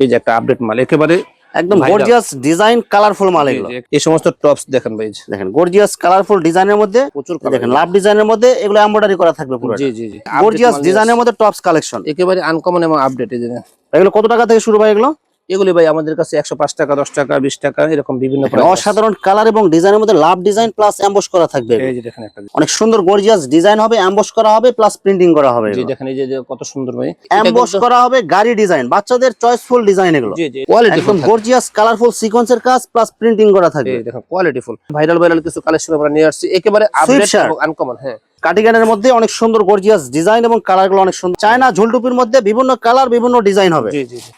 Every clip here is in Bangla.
এই যে একটা আপডেট মাল একেবারে একদম গর্জিয়াস ডিজাইন কালারফুল মাল এগুলো। এই সমস্ত টপস দেখেন ভাই দেখেন গর্জিয়াস কালারফুল ডিজাইনের মধ্যে প্রচুর দেখেন লাভ ডিজাইনের মধ্যে এগুলো এমব্রয়ডারি করা থাকবে পুরো জি জি গর্জিয়াস ডিজাইনের মধ্যে টপস কালেকশন একেবারে আনকমন এবং আপডেট এই এগুলো কত টাকা থেকে শুরু হয় এগুলো? এগুলি ভাই আমাদের কাছে একশো পাঁচ টাকা দশ টাকা বিশ টাকা এরকম বিভিন্ন। অসাধারণ কালার এবং ডিজাইনের মধ্যে লাভ ডিজাইন প্লাস এমবস করা থাকবে। এই যে দেখেন একটা অনেক সুন্দর গর্জিয়াস ডিজাইন হবে এমবস করা হবে প্লাস প্রিন্টিং করা হবে জি দেখেন এই যে কত সুন্দর ভাই। কিন্তু- করা হবে গাড়ি ডিজাইন বাচ্চাদের চয়েসফুল ডিজাইন এগুলো। জি জি কোয়ালিটি একদম গর্জিয়াস কালারফুল সিকোয়েন্সের কাজ প্লাস প্রিন্টিং করা থাকবে। দেখেন কোয়ালিটি ফুল ভাইরাল ভাইরাল কিছু কালেকশন আমরা নিয়ে আসছি একেবারে আপডেট এবং আনকমন হ্যাঁ। কার্ডিগানের মধ্যে অনেক সুন্দর গর্জিয়াস ডিজাইন এবং কালারগুলো অনেক সুন্দর। চায়না ঝুলটুপির মধ্যে বিভিন্ন কালার বিভিন্ন ডিজাইন হবে।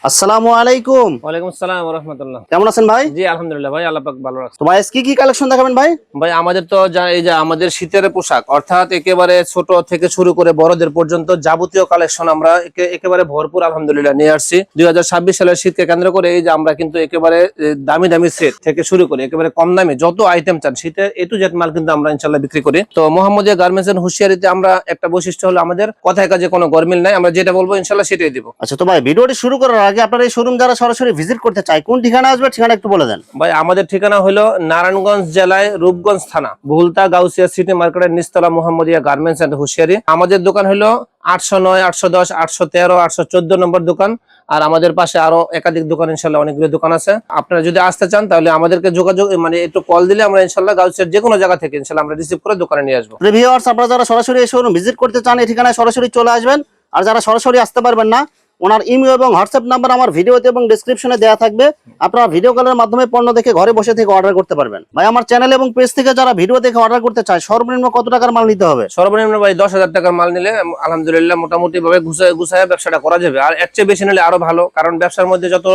আসসালামু আলাইকুম। ওয়ালাইকুম আসসালাম ওয়া রাহমাতুল্লাহ। কেমন আছেন ভাই? জি আলহামদুলিল্লাহ ভাই আল্লাহ পাক ভালো রাখছে। তো ভাই কি কি কালেকশন দেখাবেন ভাই? ভাই আমাদের তো এই যে আমাদের শীতের পোশাক অর্থাৎ একেবারে ছোট থেকে শুরু করে বড়দের পর্যন্ত যাবতীয় কালেকশন আমরা একে- একেবারে ভরপুর আলহামদুলিল্লাহ নিয়ে আসছি। দুই হাজার ছাব্বিশ সালের শীতকে কেন্দ্র করে এই যে আমরা কিন্তু একেবারে দামি দামি সেট থেকে শুরু করে একেবারে কম দামে যত আইটেম চান শীতের এ টু জেড মাল কিন্তু আমরা ইনশাল্লাহ বিক্রি করি। তো মোহাম্মদিয়া গার্মেন্টস এন্ড হুঁশিয়ারিতে আমরা একটা বৈশিষ্ট্য হলো আমাদের কথায় কাজে কোনো গরমিল নাই আমরা যেটা বলব ইনশাল্লাহ সেটাই দিব। আচ্ছা তো ভাই ভিডিওটি শুরু করার আগে আপনার এই শোরুম যারা সরাসরি ভিজিট করতে চায় কোন ঠিকানা আসবে ঠিকানা একটু বলে দেন। ভাই আমাদের ঠিকানা হলো নারায়ণগঞ্জ জেলায় রূপগঞ্জ থানা ভুলতা গাউসিয়া সিটি মার্কেটের নিস্তলা মোহাম্মদিয়া গার্মেন্টস এন্ড হুশিয়ারি। আমাদের দোকান হলো আটশো নয়, আটশো দশ, আটশো তেরো, আটশো চোদ্দ নম্বর দোকান। আর আমাদের পাশে আরও একাধিক দোকান, ইনশাল্লাহ অনেকগুলো দোকান আছে। আপনারা যদি আসতে চান, তাহলে আমাদেরকে যোগাযোগ মানে একটু কল দিলে আমরা ইনশাল্লাহ গাউসের যে কোনো জায়গা থেকে ইনশাল্লাহ আমরা রিসিভ করে দোকানে নিয়ে আসব। ভিউয়ার্স আপনারা যারা সরাসরি এসে ভিজিট করতে চান এই ঠিকানায় সরাসরি চলে আসবেন। আর যারা সরাসরি আসতে পারবেন না ওনার ইমেল এবং হোয়াটসঅ্যাপ নাম্বার আমার ভিডিওতে এবং ডেসক্রিপশনে দেওয়া থাকবে। আপনারা ভিডিও কলের মাধ্যমে পণ্য দেখে ঘরে বসে থেকে অর্ডার করতে পারবেন। ভাই, আমার চ্যানেল এবং পেজ থেকে যারা ভিডিও দেখে অর্ডার করতে চায়, সর্বনিম্ন কত টাকার মাল নিতে হবে? সর্বনিম্ন ভাই দশ হাজার টাকার মাল নিলে আলহামদুলিল্লাহ মোটামুটি ভাবে গুছায় গুছায় ব্যবসাটা করা যাবে। আর এর চেয়ে বেশি নিলে আরও ভালো, কারণ ব্যবসার মধ্যে যত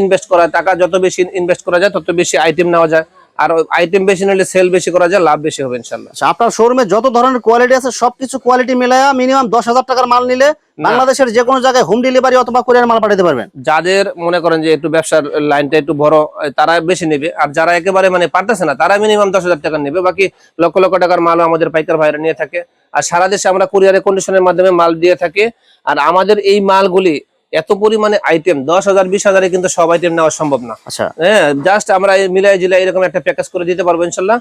ইনভেস্ট করা টাকা যত বেশি ইনভেস্ট করা যায়, তত বেশি আইটেম নেওয়া যায়। আর আইটেম বেশি নিলে সেল বেশি করা যায় লাভ বেশি হবে ইনশাল্লাহ আচ্ছা আপনার শোরুমে যত ধরনের কোয়ালিটি আছে সবকিছু কোয়ালিটি মিলায়া মিনিমাম দশ হাজার টাকার মাল নিলে বাংলাদেশের যে কোনো জায়গায় হোম ডেলিভারি অথবা কুরিয়ার মাল পাঠাতে পারবেন। যাদের মনে করেন যে একটু ব্যবসার লাইনটা একটু বড় তারা বেশি নেবে। আর যারা একেবারে মানে পারতেছে না তারা মিনিমাম দশ হাজার টাকা নেবে। বাকি লক্ষ লক্ষ টাকার মালও আমাদের পাইকার ভাইরা নিয়ে থাকে। আর সারা দেশে আমরা কুরিয়ারের কন্ডিশনের মাধ্যমে মাল দিয়ে থাকি। আর আমাদের এই মালগুলি এত পরিমাণে আইটেম দশ হাজার বিশ হাজারে কিন্তু সব আইটেম নেওয়া সম্ভব না। আচ্ছা। হ্যাঁ জাস্ট আমরা মিলাই জিলাই এরকম একটা প্যাকেজ করে দিতে পারব ইনশাল্লাহ।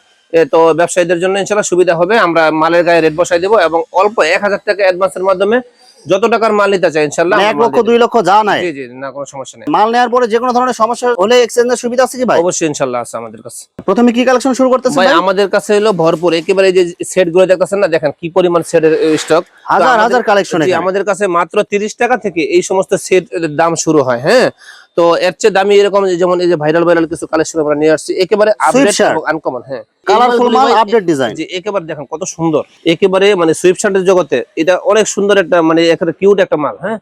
তো ব্যবসায়ীদের জন্য ইনশাল্লাহ সুবিধা হবে। আমরা মালের গায়ে রেট বসাই দেবো এবং অল্প এক হাজার টাকা অ্যাডভান্সের মাধ্যমে যত টাকার মাল নিতে চাই ইনশাল্লাহ মানে এক লক্ষ দুই লক্ষ যা নাই। জি জি না কোনো সমস্যা নেই। মাল নেওয়ার পরে যে কোনো ধরনের সমস্যা হলে এক্সচেঞ্জের সুবিধা আছে কি ভাই? অবশ্যই ইনশাল্লাহ আছে আমাদের কাছে। প্রথমে কি কালেকশন শুরু করতেছেন ভাই? আমাদের কাছে হলো ভরপুর। একেবারে যে সেটগুলো দেখতেছেন না দেখেন কি পরিমাণ সেটের স্টক হাজার হাজার কালেকশন আমাদের কাছে মাত্র তিরিশ টাকা থেকে এই সমস্ত সেট দাম শুরু হয় হ্যাঁ? তো এর চেয়ে দামি এরকম যেমন এই যে ভাইরাল ভাইরাল কিছু কালেকশন আমরা নিয়ে আসছি একেবারে আপডেট। এবং আনকমন হ্যাঁ। কালারফুল মাল আপডেট ডিজাইন যে একেবারে দেখেন কত সুন্দর। একেবারে মানে সুইপশার্টের জগতে এটা অনেক সুন্দর একটা মানে একটা কিউট একটা মাল হ্যাঁ।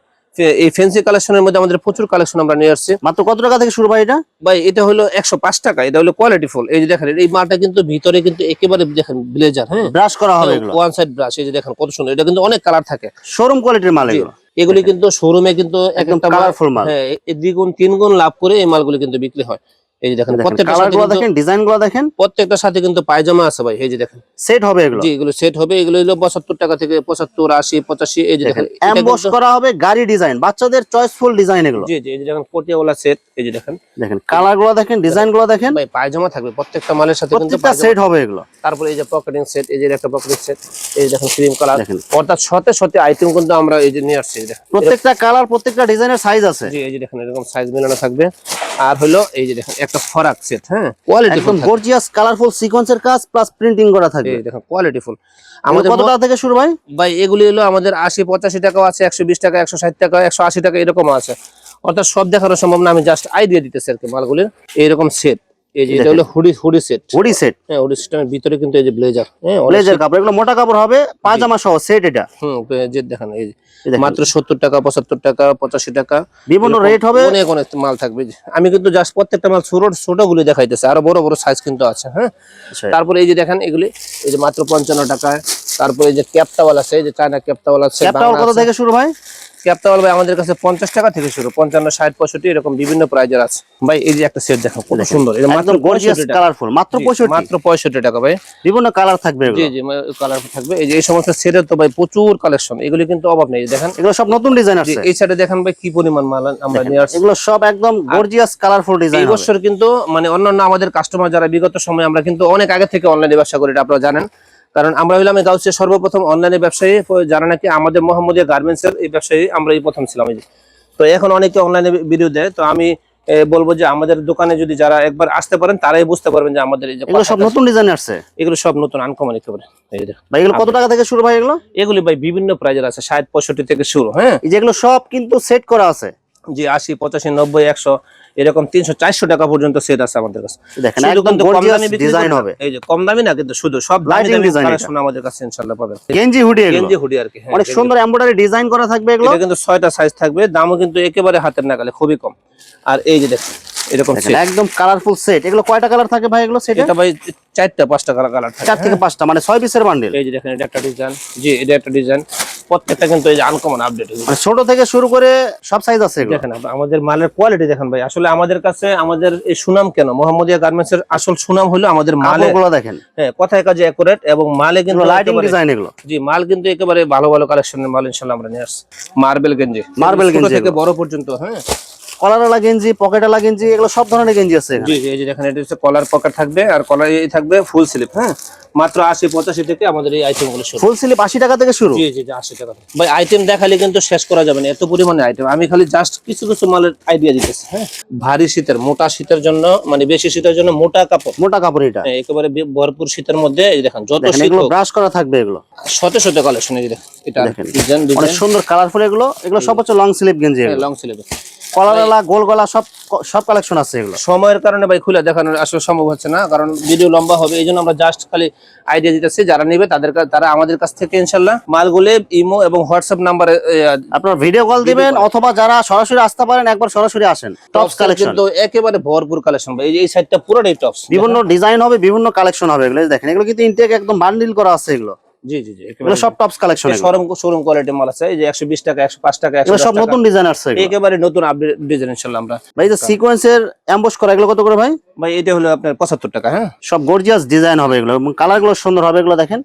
এই ফ্যান্সি কালেকশনের মধ্যে আমাদের প্রচুর কালেকশন আমরা নিয়ে আসছি। মাত্র কত টাকা থেকে শুরু ভাই এটা? ভাই এটা হলো একশো পাঁচ টাকা এটা হলো কোয়ালিটি ফুল এই যে দেখেন এই মালটা কিন্তু ভিতরে কিন্তু একেবারে দেখেন ব্লেজার হ্যাঁ। ব্রাশ করা হবে এগুলো। ওয়ান সাইড ব্রাশ এই যে দেখেন কত সুন্দর এটা কিন্তু অনেক কালার থাকে। শোরুম কোয়ালিটির মাল এগুলো। এগুলি কিন্তু শোরুমে কিন্তু একদম কালারফুল মাল হ্যাঁ দ্বিগুণ তিনগুণ লাভ করে এই মালগুলি কিন্তু বিক্রি হয়। এই যে দেখেন প্রত্যেকটা কালারগুলো দেখেন ডিজাইনগুলো দেখেন প্রত্যেকটার সাথে কিন্তু পায়জামা আছে ভাই এই যে দেখেন সেট হবে এগুলো জি এগুলো সেট হবে এগুলো হলো পঁচাত্তর টাকা থেকে পঁচাত্তর আশি পঁচাশি এই যে দেখেন এমবস করা হবে গাড়ি ডিজাইন বাচ্চাদের চয়েসফুল ডিজাইন এগুলো জি জি এই যে দেখেন পটিয়াওয়ালা সেট এই যে দেখেন দেখেন কালারগুলো দেখেন ডিজাইনগুলো দেখেন ভাই পায়জামা থাকবে প্রত্যেকটা মালের সাথে কিন্তু প্রত্যেকটা সেট হবে এগুলো তারপরে এই যে পকেটিং সেট এই যে একটা পকেটিং সেট এই দেখেন ক্রিম কালার দেখেন। অর্থাৎ শতে শতে আইটেম কিন্তু আমরা এই যে নিয়ে আসছি প্রত্যেকটা কালার প্রত্যেকটা ডিজাইনের সাইজ আছে জি এই যে দেখেন এরকম সাইজ মেলানো থাকবে আর হলো এই যে দেখেন একটা ফরাক সেট হ্যাঁ? কোয়ালিটি একদম গর্জিয়াস কালারফুল সিকোয়েন্সের কাজ প্লাস প্রিন্টিং করা থাকবে। এই দেখো কোয়ালিটি ফুল আমাদের কত টাকা থেকে শুরু ভাই? ভাই এগুলি হলো আমাদের আশি পঁচাশি টাকাও আছে একশো বিশ টাকা একশো ষাট টাকা একশো আশি টাকা এরকম আছে। অর্থাৎ সব দেখানো সম্ভব না আমি জাস্ট আইডিয়া দিতেছি আর কি মালগুলির। এইরকম সেট এই যে এটা হলো hoodie hoodie set hoodie set হ্যাঁ হুডি ভিতরে কিন্তু এই যে ব্লেজার হ্যাঁ ব্লেজার কাপড় এগুলো মোটা কাপড় হবে পাজামা সহ সেট এটা। হুম যে দেখেন এই যে মাত্র সত্তর টাকা পঁচাত্তর টাকা পঁচাশি টাকা। বিভিন্ন রেট হবে। অনেক অনেক মাল থাকবে। আমি কিন্তু জাস্ট প্রত্যেকটা মাল ছোট ছোট গুলি দেখাইতেছে। আরও বড় বড় সাইজ কিন্তু আছে হ্যাঁ? আচ্ছা, তারপরে এই যে দেখেন এগুলি এই যে মাত্র পঞ্চান্ন টাকা তারপরে এই যে ক্যাপটাওয়াল আছে এই যে চায়না ক্যাপটাওয়াল আছে কত। থেকে শুরু ভাই? ক্যাপটাওয়াল ভাই আমাদের কাছে পঞ্চাশ টাকা থেকে শুরু পঞ্চান্ন ষাট পঁয়ষট্টি এরকম বিভিন্ন প্রাইজের আছে। ভাই এই যে একটা সেট দেখো কত সুন্দর। এটা মাত্র একদম গর্জিয়াস 65 টাকা। কালারফুল মাত্র পঁয়ষট্টি। মাত্র পঁয়ষট্টি টাকা ভাই। বিভিন্ন কালার থাকবে জি জি কালার থাকবে। এই যে এই সমস্ত সেটের তো ভাই প্রচুর কালেকশন এগুলি কিন্তু অভাব নেই দেখেন। এগুলো সব নতুন ডিজাইন যে আসছে। এই সাইডে দেখেন ভাই কি পরিমাণ মাল আমরা নিয়ে আসছি। এগুলো সব একদম গর্জিয়াস কালারফুল ডিজাইন এই বছর কিন্তু মানে অন্যান্য আমাদের কাস্টমার যারা বিগত সময় আমরা কিন্তু অনেক আগে থেকে অনলাইনে ব্যবসা করি এটা আপনারা জানেন। কারণ আমরা হইলাম এই গাউসের সর্বপ্রথম অনলাইনে ব্যবসায়ী যারা নাকি আমাদের মোহাম্মদিয়া গার্মেন্টস এর এই ব্যবসায়ী আমরা এই প্রথম ছিলাম এই তো এখন অনেকে অনলাইনে ভিডিও দেয় তো আমি বলব যে আমাদের দোকানে যদি যারা একবার আসতে পারেন তারাই বুঝতে পারবেন যে আমাদের এই যে সব নতুন ডিজাইন আসছে? এগুলো সব নতুন আনকমন একেবারে। ভাই এগুলো কত টাকা থেকে শুরু ভাই এগুলো? এগুলি ভাই বিভিন্ন প্রাইজের আছে ষাট পঁয়ষট্টি থেকে শুরু হ্যাঁ। এই যেগুলো সব কিন্তু সেট করা আছে। জি আশি পঁচাশি নব্বই একশো এরকম তিনশো চারশো টাকা পর্যন্ত সেট আছে আমাদের কাছে। দেখেন কম দামে ডিজাইন হবে। এই যে কম দামি না কিন্তু শুধু সব দামি দামি কালেকশন আমাদের কাছে ইনশাআল্লাহ পাবেন। গেঞ্জি হুডি গেঞ্জি হুডি আর কি হ্যাঁ, অনেক সুন্দর এমব্রয়ডারি ডিজাইন করা থাকবে এগুলো। এটা কিন্তু ছয়টা সাইজ থাকবে দামও কিন্তু একেবারে হাতের নাগালে খুবই কম। আর এই যে দেখুন এরকম একদম কালারফুল সেট এগুলো কয়টা কালার থাকে ভাই এগুলো সেট এটা ভাই চারটা পাঁচটা কালার কালার থাকে চার থেকে পাঁচটা মানে ছয় পিসের বান্ডেল এই যে দেখেন এটা একটা ডিজাইন জি এটা একটা ডিজাইন প্রত্যেকটা কিন্তু এই যে আনকমন আপডেট মানে ছোট থেকে শুরু করে সব সাইজ আছে দেখেন আমাদের মালের কোয়ালিটি দেখেন ভাই। আসলে আমাদের কাছে আমাদের এই সুনাম কেন? মোহাম্মদিয়া গার্মেন্টস এর আসল সুনাম হলো আমাদের মালে গুলো দেখেন। হ্যাঁ কথায় কাজে অ্যাকুরেট এবং মালে কিন্তু লাইটিং ডিজাইন এগুলো। জি মাল কিন্তু একেবারে ভালো ভালো কালেকশনের মাল ইনশাআল্লাহ আমরা নিয়ে আসছি। মার্বেল গেঞ্জি। মার্বেল গেঞ্জি থেকে বড় পর্যন্ত হ্যাঁ। কলারওয়ালা গেঞ্জি পকেটওয়ালা গেঞ্জি এগুলো সব ধরনের গেঞ্জি আছে জি এই যে দেখেন এটা হচ্ছে কলার পকেট থাকবে আর কলার এই থাকবে ফুল স্লিপ হ্যাঁ? মাত্র আশি পঁচাশি থেকে আমাদের এই আইটেমগুলো শুরু। ফুল স্লিপ আশি টাকা থেকে শুরু? জি জি আশি টাকা ভাই আইটেম দেখালে কিন্তু শেষ করা যাবে না এত পরিমাণে আইটেম আমি খালি জাস্ট কিছু কিছু মালের আইডিয়া দিতেছি হ্যাঁ? ভারী শীতের মোটা শীতের জন্য মানে বেশি শীতের জন্য মোটা কাপড়। মোটা কাপড় এটা। হ্যাঁ, একেবারে ভরপুর শীতের মধ্যে এই দেখেন যত শীত এগুলো ব্রাশ করা থাকবে এগুলো। শত শত কালেকশন এই দেখেন এটা। ডিজাইন সুন্দর কালারফুল এগুলো এগুলো সব হচ্ছে লং স্লিপ গেঞ্জি এগুলো। লং স্লিভ কলারওয়ালা গোল গলা সব সব কালেকশন আছে এগুলো। সময়ের কারণে ভাই খুলে দেখানোর আসলে সম্ভব হচ্ছে না কারণ ভিডিও লম্বা হবে এই জন্য আমরা জাস্ট খালি আইডিয়া দিতেছি যারা নেবে তাদের তারা আমাদের কাছ থেকে ইনশাল্লাহ মালগুলো ইমো এবং হোয়াটসঅ্যাপ নাম্বারে আপনার ভিডিও কল দিবেন অথবা যারা সরাসরি আসতে পারেন একবার সরাসরি আসেন। টপস কালেকশন একেবারে ভরপুর কালেকশন ভাই এই যে এই সাইডটা পুরোটাই টপস বিভিন্ন ডিজাইন হবে বিভিন্ন কালেকশন হবে এগুলো দেখেন এগুলো কিন্তু ইনটেক একদম বান্ডিল করা আছে এগুলো। জি জি জি এগুলো সব tops collection showroom showroom quality মাল আছে এই যে একশো বিশ টাকা একশো পাঁচ টাকা একশো এগুলো সব নতুন ডিজাইন আসছে একেবারে নতুন আপডেট ডিজাইন আমরা ভাই যে সিকোয়েন্সের করা এগুলো কত করে ভাই? ভাই এটা হলো আপনার পঁচাত্তর টাকা হ্যাঁ? সব গর্জিয়াস ডিজাইন হবে এগুলো। এবং কালারগুলো সুন্দর হবে এগুলো দেখেন।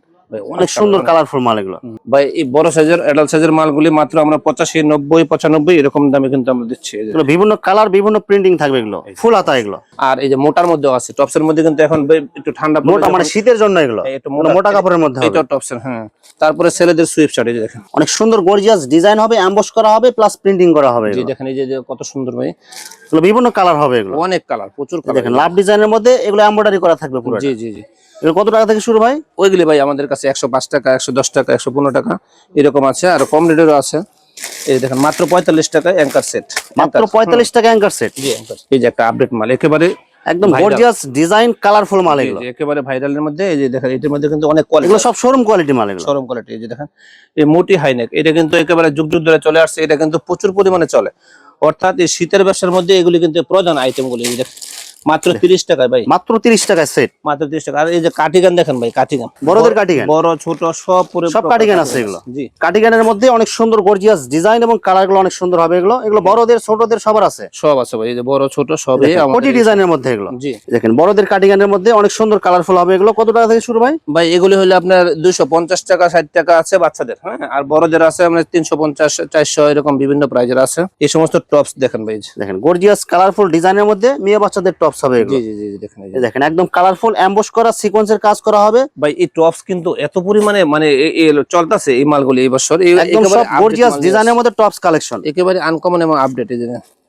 অনেক সুন্দর কালারফুল মাল এগুলো। ভাই এই বড় সাইজের অ্যাডাল্ট সাইজের মালগুলি মাত্র আমরা পঁচাশি নব্বই পঁচানব্বই এরকম দামে কিন্তু আমরা দিচ্ছি। বিভিন্ন কালার বিভিন্ন প্রিন্টিং থাকবে এগুলো। ফুল হাতা এগুলো। আর এই যে মোটার মধ্যেও আছে টপসের মধ্যে কিন্তু এখন একটু ঠান্ডা মোটা মানে শীতের জন্য এগুলো। একটু মোটা কাপড়ের মধ্যে এটা টপসের হ্যাঁ। তারপরে ছেলেদের সুইপ শার্ট এই দেখেন। অনেক সুন্দর গর্জিয়াস ডিজাইন হবে অ্যাম্বস করা হবে প্লাস প্রিন্টিং করা হবে দেখেন এই যে কত সুন্দর ভাই। বিভিন্ন কালার হবে এগুলো। অনেক কালার প্রচুর কালার দেখেন লাভ ডিজাইনের মধ্যে এগুলো এমব্রয়ডারি করা থাকবে পুরো জি জি জি। কত টাকা থেকে শুরু ভাই? ওইগুলি ভাই আমাদের কাছে একশো পাঁচ টাকা একশো দশ টাকা একশো পনেরো টাকা এরকম আছে আর কম রেটেরও আছে। এই দেখেন মাত্র পঁয়তাল্লিশ টাকা অ্যাঙ্কার সেট মাত্র পঁয়তাল্লিশ টাকা অ্যাঙ্কার সেট এই যে একটা আপডেট মাল একেবারে একদম গর্জিয়াস ডিজাইন কালারফুল মাল এগুলো। একেবারে ভাইরালের মধ্যে এই যে দেখেন এটার মধ্যে কিন্তু অনেক কোয়ালিটি এগুলো সব শোরুম কোয়ালিটি মাল এগুলো। শোরুম কোয়ালিটি এই যে দেখেন এই মোটি হাইনেক এটা কিন্তু একেবারে যুগ যুগ ধরে চলে আসছে এটা কিন্তু প্রচুর পরিমাণে চলে। অর্থাৎ এই শীতের ব্যবসার মধ্যে এগুলি কিন্তু প্রধান আইটেম গুলি এই দেখেন। মাত্র তিরিশ টাকায় ভাই। মাত্র তিরিশ টাকায় সেট মাত্র তিরিশ টাকা। আর এই যে কাটিগান দেখেন ভাই কাটিগান বড়দের কাটিগান বড় ছোট সব পুরো সব কাটিগান আছে এগুলো। জি। কাটিগানের মধ্যে অনেক সুন্দর গর্জিয়াস ডিজাইন এবং কালারগুলো অনেক সুন্দর হবে এগুলো। এগুলো বড়দের ছোটদের সবার আছে। সব আছে ভাই এই যে বড় ছোট সবই আমাদের কোটি ডিজাইনের মধ্যে এগুলো। জি। দেখেন বড়দের কাটিগানের মধ্যে অনেক সুন্দর কালারফুল হবে এগুলো। কত টাকা থেকে শুরু ভাই? ভাই এগুলি হলে আপনার দুইশো পঞ্চাশ টাকা ষাট টাকা আছে বাচ্চাদের হ্যাঁ? আর বড়দের আছে আপনার তিনশো পঞ্চাশ চারশো এরকম বিভিন্ন প্রাইজের আছে। এই সমস্ত টপস দেখেন ভাই। দেখেন গর্জিয়াস কালারফুল ডিজাইনের মধ্যে মেয়ে বাচ্চাদের টপস হবে এগুলো। জি জি জি দেখেন এই দেখেন একদম কালারফুল অ্যাম্বস করা সিকোয়েন্সের কাজ করা হবে। ভাই এই টপস কিন্তু এত পরিমাণে মানে চলতেছে এই মালগুলি এই বছর। একদম সব গর্জিয়াস ডিজাইনের মধ্যে টপস কালেকশন একেবারে আনকমন এবং আপডেট এই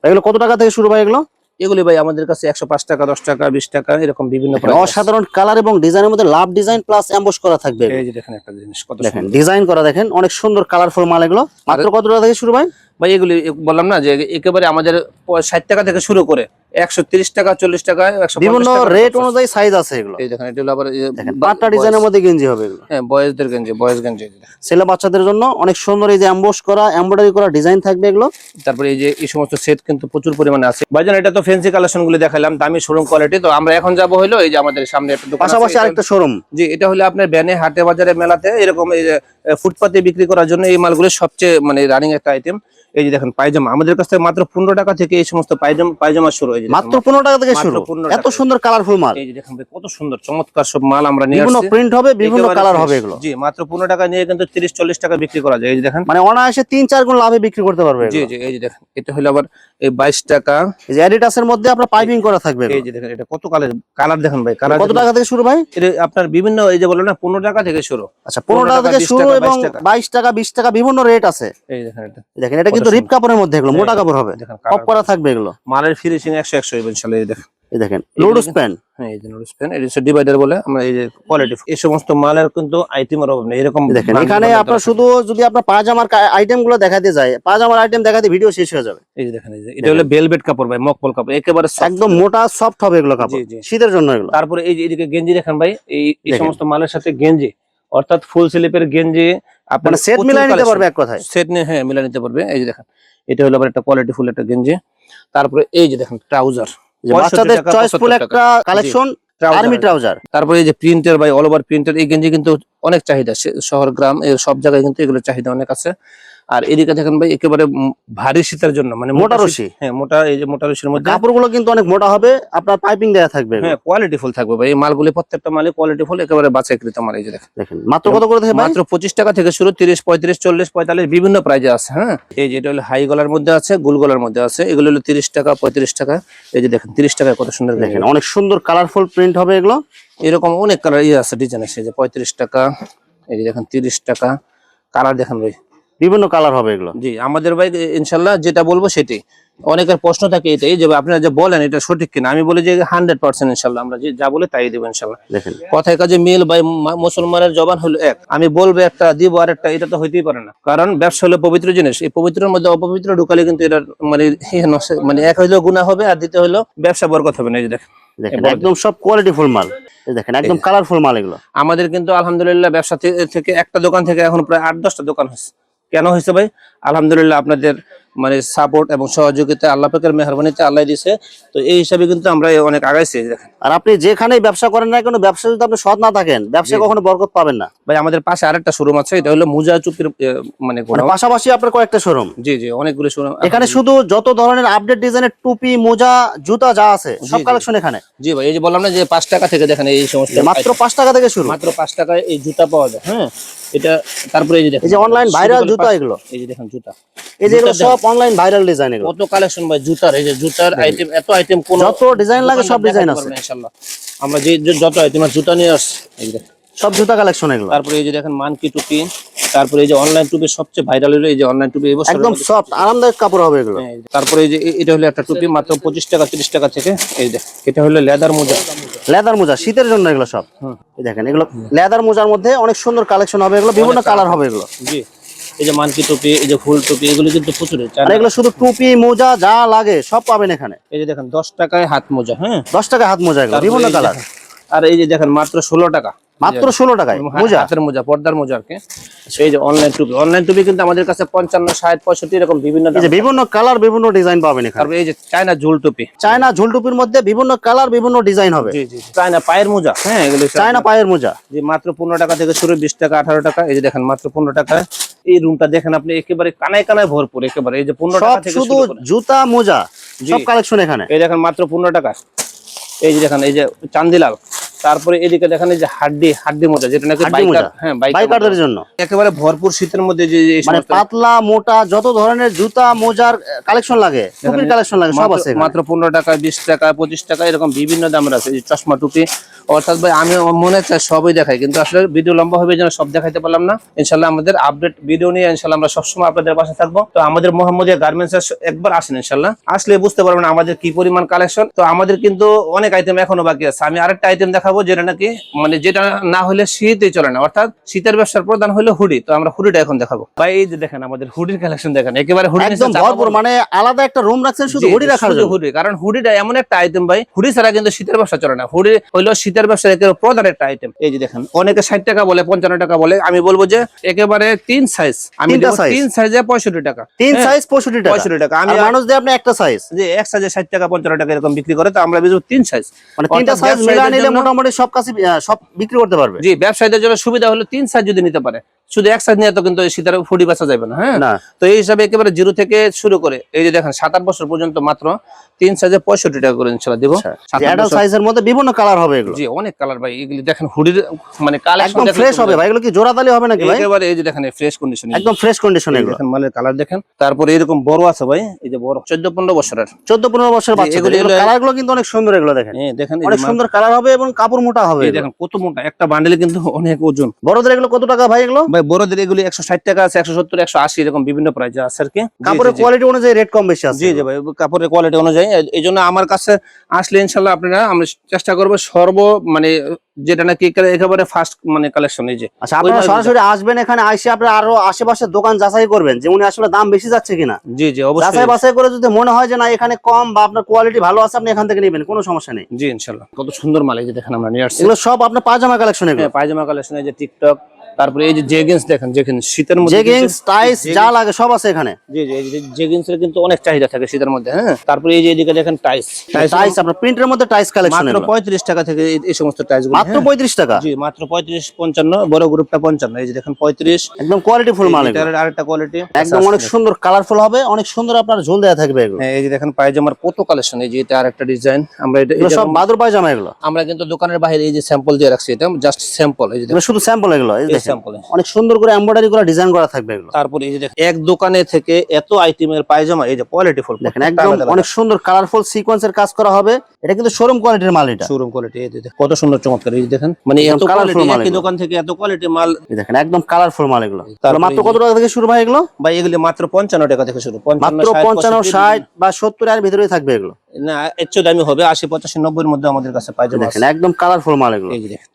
এগুলো কত টাকা থেকে শুরু ভাই এগুলো? এগুলি ভাই আমাদের কাছে একশো পাঁচ টাকা দশ টাকা বিশ টাকা এরকম বিভিন্ন অসাধারণ কালার এবং ডিজাইনের মধ্যে লাভ ডিজাইন প্লাস অ্যাম্বস করা থাকবে এই যে দেখেন একটা জিনিস কত দেখেন ডিজাইন করা দেখেন অনেক সুন্দর কালারফুল মাল এগুলো। মাত্র কত টাকা থেকে শুরু ভাই? ভাই এগুলি বললাম না যে একেবারে আমাদের ষাট টাকা থেকে শুরু করে। একশো টাকা চল্লিশ বিভিন্ন রেট অনুযায়ী সাইজ আছে এগুলো। এই দেখেন এটা আবার ডিজাইনের মধ্যে গেঞ্জি হবে এগুলো। হ্যাঁ বয়েজদের গেঞ্জি বয়েজ গেঞ্জি। ছেলে বাচ্চাদের জন্য অনেক সুন্দর এই যে অ্যাম্বস করা এমব্রয়ডারি করা ডিজাইন থাকবে এগুলো। তারপরে এই যে এই সমস্ত সেট কিন্তু প্রচুর পরিমাণে আছে। ভাইজান এটা তো ফ্যান্সি কালেকশনগুলো দেখালাম দামি শোরুম কোয়ালিটি তো আমরা এখন যাব হলো এই যে আমাদের সামনে একটা দোকান পাশাপাশি আরেকটা শোরুম জি এটা হলো আপনার ব্যানে হাটে বাজারে মেলাতে এরকম এই ফুটপাতে বিক্রি করার জন্য এই মালগুলো সবচেয়ে মানে রানিং একটা আইটেম এই যে দেখেন পায়জামা আমাদের কাছ থেকে মাত্র পনেরো টাকা থেকে এই সমস্ত পায়জামা পায়জামা শুরু হয়েছে মাত্র পনেরো টাকা থেকে শুরু এত সুন্দর কালারফুল মাল এই যে দেখেন ভাই কত সুন্দর চমৎকার সব মাল আমরা নিয়ে বিভিন্ন আসছি প্রিন্ট হবে বিভিন্ন কালার হবে এগুলো জি মাত্র পনেরো টাকা নিয়ে কিন্তু তিরিশ চল্লিশ টাকা বিক্রি করা যায় এই যে দেখেন মানে অনায়াসে তিন চার গুণ লাভে বিক্রি করতে পারবে জি জি এই যে দেখেন এটা হলো আবার এই বাইশ টাকা এই যে অ্যাডিডাসের মধ্যে আপনার পাইপিং করা থাকবে এই যে দেখেন এটা কত কালার কালার দেখেন ভাই কালার কত টাকা থেকে শুরু ভাই এটা আপনার বিভিন্ন এই যে বলো না পনেরো টাকা থেকে শুরু আচ্ছা পনেরো টাকা থেকে শুরু এবং বাইশ টাকা বিশ টাকা বিভিন্ন রেট আছে এই দেখেন এটা দেখেন এটা কিন্তু রিপ কাপড়ের মধ্যে এগুলো মোটা কাপড় হবে। কপ করা থাকবে এগুলো। মালের ফিনিশিং একশো একশো হবে দেখেন। এই দেখেন লোডস প্যান হ্যাঁ এই যে নোটিস পেন এটা হচ্ছে ডিভাইডার বলে আমরা এই যে কোয়ালিটি এই সমস্ত মালের কিন্তু আইটেমের অভাব নেই এরকম দেখেন এখানে আপনার শুধু যদি আপনার পাজামার আইটেমগুলো দেখাতে যায় পাজামার আইটেম দেখাতে ভিডিও শেষ হয়ে যাবে। এই যে দেখেন এই যে এটা হলো ভেলভেট কাপড় ভাই কাপড় একেবারে একদম মোটা সফট হবে এগুলো কাপড়। শীতের জন্য এগুলো। তারপরে এই যে এদিকে গেঞ্জি দেখেন ভাই এই সমস্ত মালের সাথে গেঞ্জি। অর্থাৎ ফুল স্লিপের গেঞ্জি আপনার সেট মিলাই নিতে পারবে এক কথায়? সেট নিয়ে হ্যাঁ মিলা নিতে পারবে। এই যে দেখেন এটা হলো আবার একটা কোয়ালিটি ফুল একটা গেঞ্জি। তারপরে এই যে দেখেন ট্রাউজার বাচ্চাদের চয়েসফুল একটা কালেকশন আর্মি ট্রাউজার তারপরে এই যে প্রিন্টার বা অল ওভার প্রিন্টার এই গেঞ্জি কিন্তু অনেক চাহিদা শহর গ্রাম সব জায়গায় কিন্তু এগুলো চাহিদা অনেক আছে। আর এদিকে দেখেন ভাই একেবারে ভারী শীতের জন্য মানে মোটা রশি। হ্যাঁ মোটা এই যে মোটা রশির মধ্যে। কাপড়গুলো কিন্তু অনেক মোটা হবে আপনার পাইপিং দেওয়া থাকবে। হ্যাঁ কোয়ালিটি ফুল থাকবে ভাই এই মালগুলি প্রত্যেকটা মালে কোয়ালিটি ফুল একেবারে বাছাইকৃত মাল এই যে দেখেন। দেখেন মাত্র কত করে থাকে মাত্র পঁচিশ টাকা থেকে শুরু তিরিশ পঁয়ত্রিশ চল্লিশ পঁয়তাল্লিশ বিভিন্ন প্রাইজে আছে হ্যাঁ? এই যে এটা হলো হাই গলার মধ্যে আছে গোল গলার মধ্যে আছে এগুলো হলো তিরিশ টাকা পঁয়ত্রিশ টাকা এই যে দেখেন তিরিশ টাকায় কত সুন্দর দেখেন। দেখেন অনেক সুন্দর কালারফুল প্রিন্ট হবে এগুলো। এরকম অনেক কালার ইয়ে আছে ডিজাইন আছে এই যে পঁয়ত্রিশ টাকা এই যে দেখেন তিরিশ টাকা কালার দেখেন ভাই। বিভিন্ন কালার হবে এগুলো। জি আমাদের ভাই ইনশাল্লাহ যেটা বলব সেটাই। অনেকের প্রশ্ন থাকে এটাই যে আপনারা যে বলেন এটা সঠিক কিনা? আমি বলি যে হান্ড্রেড পার্সেন্ট ইনশাল্লাহ আমরা যে যা বলে তাই দেবো ইনশাল্লাহ। দেখেন। কথায় কাজে মিল মা- মুসলমানের জবান হলো এক। আমি বলব একটা দিব আর একটা এটা তো হইতেই পারে না। কারণ ব্যবসা হলো পবিত্র জিনিস। এই পবিত্রের মধ্যে অপবিত্র ঢুকালে কিন্তু এটা মানে মানে এক হইলেও গুণা হবে আর দ্বিতীয় হইল ব্যবসা বরকত হবে না এই দেখেন। দেখেন একদম সব কোয়ালিটি ফুল মাল। দেখেন একদম কালারফুল মাল এগুলো। আমাদের কিন্তু আলহামদুলিল্লাহ ব্যবসা থেকে একটা দোকান থেকে এখন প্রায় আট দশটা দোকান হয়েছে। কেন হয়েছে ভাই? আলহামদুলিল্লাহ আপনাদের মানে সাপোর্ট এবং সহযোগিতা আল্লাহ পাকের মেহরবানিতে আল্লাহ দিছে তো এই হিসাবে কিন্তু আমরা অনেক আগাইছি আর আপনি যেখানেই ব্যবসা করেন না কেন ব্যবসা যদি আপনি সৎ না থাকেন ব্যবসায় কখনো বরকত পাবেন না। ভাই আমাদের পাশে আরেকটা শোরুম আছে এটা হলো মুজা চুপির মানে মানে পাশাপাশি আপনার কয়েকটা শোরুম জি জি অনেকগুলো শোরুম এখানে শুধু যত ধরনের আপডেট ডিজাইনের টুপি মোজা জুতা যা আছে সব কালেকশন এখানে। জি ভাই এই যে বললাম না যে পাঁচ টাকা থেকে দেখেন এই সমস্ত মাত্র পাঁচ টাকা থেকে শুরু। মাত্র পাঁচ টাকায় এই জুতা পাওয়া যায় হ্যাঁ? এটা তারপরে এই যে দেখেন এই যে অনলাইন ভাইরাল জুতা এগুলো। এই যে দেখেন জুতা। এই যে সব অনলাইন ভাইরাল ডিজাইন এগুলো। কত কালেকশন ভাই? জুতার এই যে জুতার আইটেম এত আইটেম কোন যত ডিজাইন লাগে সব ডিজাইন আছে। ইনশাআল্লাহ আমরা যে যত আইটেম জুতা নিয়ে আসছি এই যে। সব জুতা কালেকশন এগুলো। তারপরে এই যে দেখেন মানকি টুপি তারপরে এই যে অনলাইন টুপি সবচেয়ে ভাইরাল হলো এই যে অনলাইন টুপি এই বছরের একদম সফট আরামদায়ক কাপড় হবে এগুলো। তারপরে এই যে এটা হলো একটা টুপি মাত্র পঁচিশ টাকা তিরিশ টাকা থেকে এই দেখ এটা হলো লেদার মোজা। লেদার মোজা শীতের জন্য এগুলো সব। এই দেখেন এগুলো লেদার মোজার মধ্যে অনেক সুন্দর কালেকশন হবে এগুলো বিভিন্ন কালার হবে এগুলো। জি। এই যে মানকি টুপি এই যে ফুল টুপি এগুলো কিন্তু প্রচুর এগুলো শুধু টুপি মোজা যা লাগে সব পাবেন এখানে এই যে দেখেন দশ টাকায় হাত মোজা হ্যাঁ দশ টাকায় হাত মোজা এগুলো বিভিন্ন কালার আর এই যে দেখেন মাত্র ষোলো টাকা মাত্র ষোলো টাকায় মোজা হাতের মোজা পর্দার মোজা আর কি এই যে অনলাইন টুপি অনলাইন টুপি কিন্তু আমাদের কাছে পঞ্চান্ন ষাট পঁয়ষট্টি এরকম বিভিন্ন এই যে বিভিন্ন কালার বিভিন্ন ডিজাইন পাবেন এখানে এই যে চায়না ঝুল টুপি চায়না ঝুল টুপির মধ্যে বিভিন্ন কালার বিভিন্ন ডিজাইন হবে চায়না পায়ের মোজা হ্যাঁ এগুলো চায়না পায়ের মোজা যে মাত্র পনেরো টাকা থেকে শুরু বিশ টাকা আঠারো টাকা এই যে দেখেন মাত্র পনেরো টাকা এই রুমটা দেখেন আপনি একেবারে কানায় কানায় ভরপুর একেবারে এই যে পনেরো টাকা থেকে শুধু জুতা মোজা। সব কালেকশন এখানে। এই দেখেন মাত্র পনেরো টাকা। এই যে দেখেন এই যে চান্দিলাল। তারপরে এদিকে দেখেন যে হাড্ডি হাড্ডি মোজা যেটা নাকি বাইকার হ্যাঁ বাইকার বাইকারদের জন্য? একেবারে ভরপুর শীতের মধ্যে যে মানে পাতলা মোটা যত ধরনের জুতা মোজার কালেকশন লাগে টুপির কালেকশন লাগে সব আছে মাত্র পনেরো টাকা বিশ টাকা পঁচিশ টাকা এরকম বিভিন্ন দামের আছে এই যে চশমা টুপি। অর্থাৎ ভাই আমি মনে চাই সবই দেখাই কিন্তু আসলে ভিডিও লম্বা হবে যেন সব দেখাইতে পারলাম না। ইনশাল্লাহ আমাদের আপডেট ভিডিও নিয়ে ইনশাল্লাহ আমরা সবসময় আপনাদের পাশে থাকব। তো আমাদের মোহাম্মদিয়া গার্মেন্টস একবার আসেন ইনশাল্লাহ। আসলে বুঝতে পারবেন আমাদের কি পরিমাণ কালেকশন তো আমাদের কিন্তু অনেক আইটেম এখনও বাকি আছে। আমি আরেকটা আইটেম দেখাবো যেটা নাকি মানে যেটা না হলে শীতই চলে না অর্থাৎ শীতের ব্যবসার প্রধান হলো হুডি। তো আমরা হুডিটা এখন দেখাবো। ভাই এই যে দেখেন আমাদের হুডির কালেকশন দেখেন একেবারে হুডি একদম ভরপুর মানে আলাদা একটা রুম রাখছেন শুধু হুডি রাখার জন্য। হুডি কারণ হুডিটা এমন একটা আইটেম ভাই হুডি ছাড়া কিন্তু শীতের ব্যবসা চলে না। হুডি হইল শীতের ব্যবসার একেবারে প্রধান একটা আইটেম এই যে দেখেন অনেকে ষাট টাকা বলে পঞ্চান্ন টাকা বলে আমি বলব যে একেবারে তিন সাইজ আমি? তিন সাইজে পঁয়ষট্টি টাকা। তিন হ্যাঁ, সাইজ পঁয়ষট্টি টাকা। পঁয়ষট্টি টাকা। আমি মানুষ দেয় আপনি একটা সাইজ যে এক সাইজে ষাট টাকা পঞ্চান্ন টাকা এরকম বিক্রি করে তো আমরা বেচবো তিন সাইজ মানে তিনটা সাইজ মিলা নিলে জন্য- মোটামুটি সব কাছে সব বিক্রি করতে পারবে। জি, ব্যবসায়ীদের জন্য সুবিধা হলো তিন সাইজ যদি নিতে পারে শুধু এক সাইজ নিয়ে তো কিন্তু শীতের ফুডি বাঁচা যাবে না হ্যাঁ? তো এই হিসাবে একেবারে জিরো থেকে শুরু করে এই যে দেখেন সাত আট বছর পর্যন্ত মাত্র তিন সাইজে পঁয়ষট্টি টাকা করে ইনশাল্লাহ দিব। অ্যাডাল্ট সাইজের মধ্যে বিভিন্ন কালার হবে এগুলো। জি অনেক কালার ভাই এগুলি দেখেন হুডির মানে কালেকশন একদম ফ্রেশ হবে ভাই এগুলো কি জোড়াতালি হবে নাকি ভাই? একেবারে এই যে দেখেন ফ্রেশ কন্ডিশন একদম ফ্রেশ কন্ডিশন এগুলো। দেখেন মালের কালার দেখেন। তারপরে এরকম বড় আছে ভাই এই যে বড়। চোদ্দ পনেরো বছরের। চোদ্দ পনেরো বছর বাচ্চা এগুলো এগুলো গুলো কিন্তু অনেক সুন্দর এগুলো দেখেন। হ্যাঁ দেখেন অনেক সুন্দর কালার হবে এবং কাপড় মোটা হবে দেখেন কত মোটা একটা বান্ডেলে কিন্তু অনেক ওজন। বড়দের এগুলো কত টাকা ভাই এগুলো? ভাই বড়দের এগুলি একশো ষাট টাকা আছে একশো সত্তর একশো আশি এরকম বিভিন্ন প্রাইস আছে আর কি। কাপড়ের। কোয়ালিটি অনুযায়ী রেট কম বেশি আছে। জি জি ভাই কাপড়ের কোয়ালিটি অনুযায়ী। এই- জন্য আমার কাছে আসলে ইনশাল্লাহ আপনারা আমরা চেষ্টা করব সর্ব মানে যেটা নাকি একেবারে- ফার্স্ট মানে কালেকশন এই যে। আচ্ছা আপনারা সরাসরি আসবেন এখানে আইসে আপনারা আরও আশেপাশের দোকান যাচাই করবেন যে উনি আসলে দাম বেশি যাচ্ছে কিনা। জি জি অবশ্যই। যাচাই বাছাই করে যদি মনে হয় যে না এখানে কম বা আপনার কোয়ালিটি ভালো আছে আপনি এখান থেকে নেবেন কোনো সমস্যা নেই। জি ইনশাল্লাহ কত সুন্দর মাল এই যে দেখেন আমরা নিয়ে আসছি। এগুলো সব আপনার পায়জামা কালেকশন এগুলো। হ্যাঁ, পায়জামা কালেকশন এই যে টিকটক তারপরে এই যে জেগিন্স দেখেন যেখানে শীতের মধ্যে জেগিংস কিন্তু- টাইস যা লাগে সব আছে এখানে জি জি এই জেগিন্স এর কিন্তু অনেক চাহিদা থাকে শীতের মধ্যে হ্যাঁ তারপরে এই যে এদিকে দেখেন টাইস টাইস আপনার প্রিন্টের মধ্যে টাইস কালেকশন মাত্র পঁয়ত্রিশ টাকা থেকে এই- সমস্ত টাইসগুলো মাত্র পঁয়ত্রিশ টাকা জি মাত্র পঁয়ত্রিশ পঞ্চান্ন বড় গ্রুপটা পঞ্চান্ন এই যে দেখেন পঁয়ত্রিশ একদম কোয়ালিটি ফুল মাল। এটার আরেকটা কোয়ালিটি একদম অনেক সুন্দর কালারফুল হবে অনেক সুন্দর আপনার ঝোল দেওয়া থাকবে এগুলো হ্যাঁ এই যে দেখেন পায়জামার কত কালেকশন এই যে এটা আরেকটা ডিজাইন আমরা এটা এটা- সব বাদুর পায়জামা এগুলো আমরা কিন্তু দোকানের বাইরে এই যে স্যাম্পল দিয়ে রাখছি এটা জাস্ট স্যাম্পল এই যে শুধু স্যাম্পল এগুলো এই দেখেন স্যাম্পল অনেক সুন্দর করে এমব্রয়ডারি করে ডিজাইন করা থাকবে এগুলো। তারপরে এই যে দেখেন এক দোকানে থেকে এত আইটেমের পায়জামা এই যে কোয়ালিটি ফুল দেখেন একদম অনেক সুন্দর কালারফুল সিকোয়েন্সের কাজ করা হবে। এটা কিন্তু শোরুম কোয়ালিটির মাল এটা। শোরুম কোয়ালিটি এই দেখেন, কত সুন্দর চমৎকার এই দেখেন মানে এত কোয়ালিটি মাল একই দোকান থেকে এত কোয়ালিটি মাল। এই দেখেন একদম কালারফুল মাল এগুলো। এগুলো মাত্র কত টাকা থেকে শুরু হয় এগুলো? বা এগুলো মাত্র পঞ্চান্ন টাকা থেকে শুরু মাত্র 60, পঞ্চান্ন ষাট বা সত্তর এর ভিতরেই থাকবে এগুলো। না এর দামি হবে আশি পঁচাশি নব্বইয়ের মধ্যে আমাদের কাছে দেখেন একদম কালারফুল মাল এগুলো।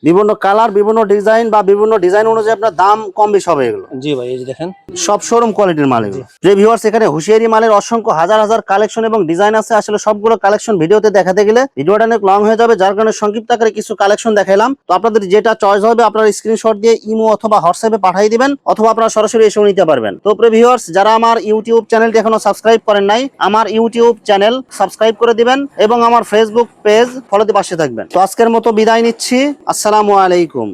বিভিন্ন কালার বিভিন্ন ডিজাইন বা বিভিন্ন ডিজাইন অনুযায়ী আপনার দাম কম বেশি হবে এগুলো। জি ভাই এই যে দেখেন। সব শোরুম কোয়ালিটির মাল এগুলো। যে ভিউয়ার্স এখানে হুঁশিয়ারি মালের অসংখ্য হাজার হাজার কালেকশন এবং ডিজাইন আছে আসলে সবগুলো কালেকশন ভিডিওতে দেখাতে গেলে ভিডিওটা অনেক লং হয়ে যাবে যার কারণে সংক্ষিপ্ত আকারে কিছু কালেকশন দেখাইলাম। তো আপনাদের যেটা চয়েস হবে আপনারা স্ক্রিনশট দিয়ে ইমো অথবা হোয়াটসঅ্যাপে পাঠিয়ে দিবেন অথবা আপনারা সরাসরি এসেও নিতে পারবেন। তো প্রিয় ভিউয়ার্স যারা আমার ইউটিউব চ্যানেলটি এখনও সাবস্ক্রাইব করেন নাই আমার ইউটিউব চ্যানেল সাবস্ক্রাইব করে দিবেন এবং আমার ফেসবুক পেজ ফলোতে পাশে থাকবেন। তো আজকের মতো বিদায় নিচ্ছি। আসসালামু আলাইকুম।